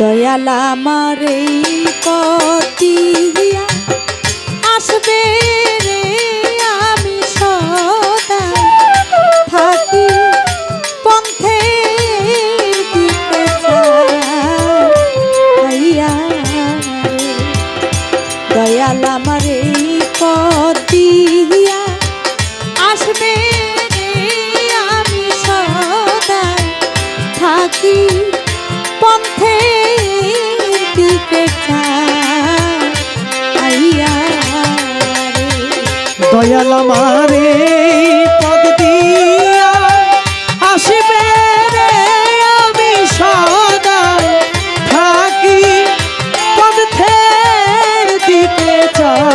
দয়াল আমার এই পতিয়া আসবে রে। দয়াল মারে পদ দিয়া আসবে রে আমি সদা থাকি পদ থেকে দিতে চাই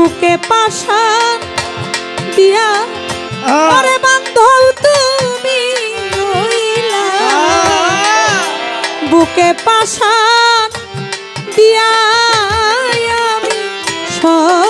বুকে পাশান দিয়া। আরে বান্ধল তুমি রইলা। বুকে পাশান দিয়া আমি সব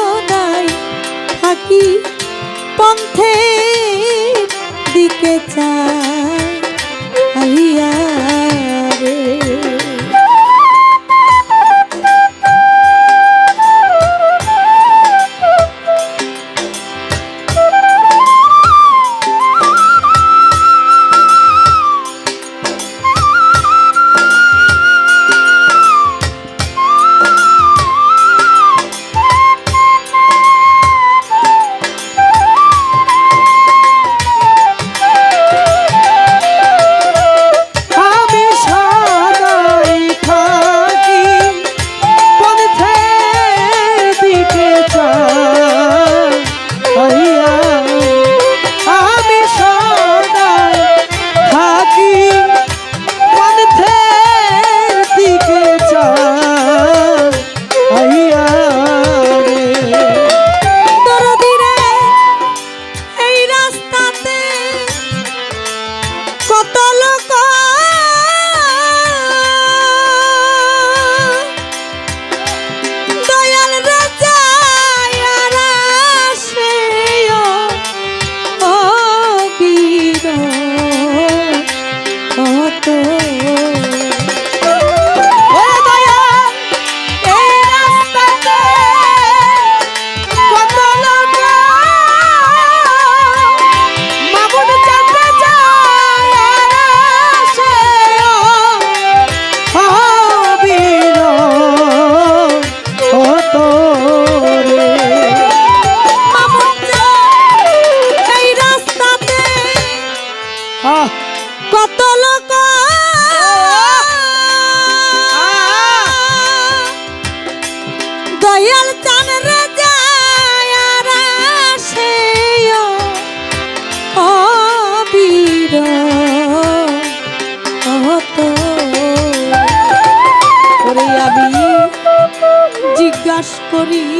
glory.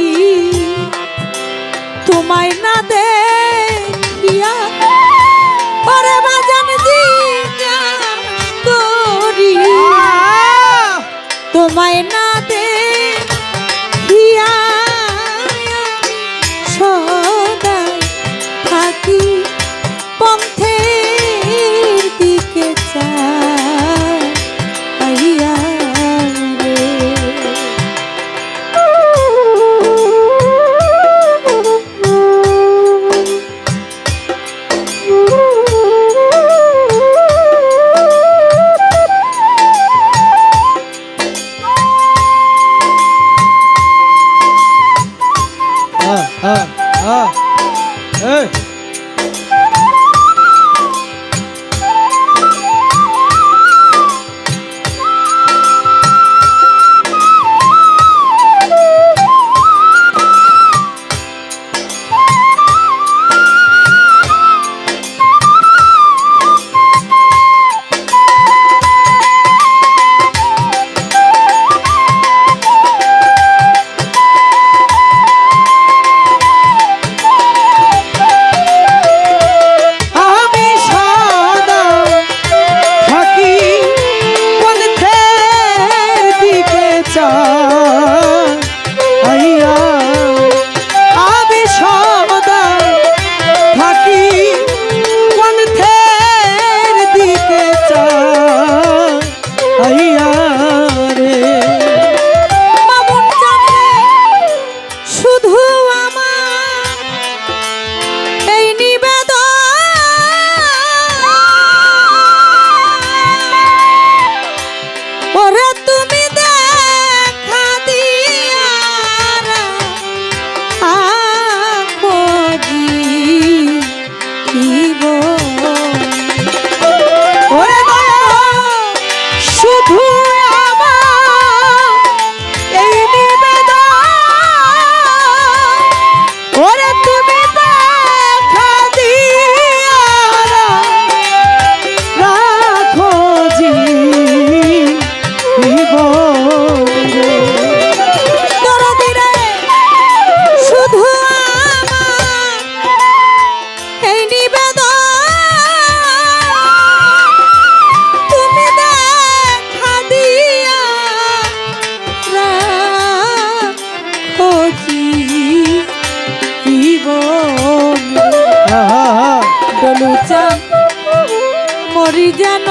ya no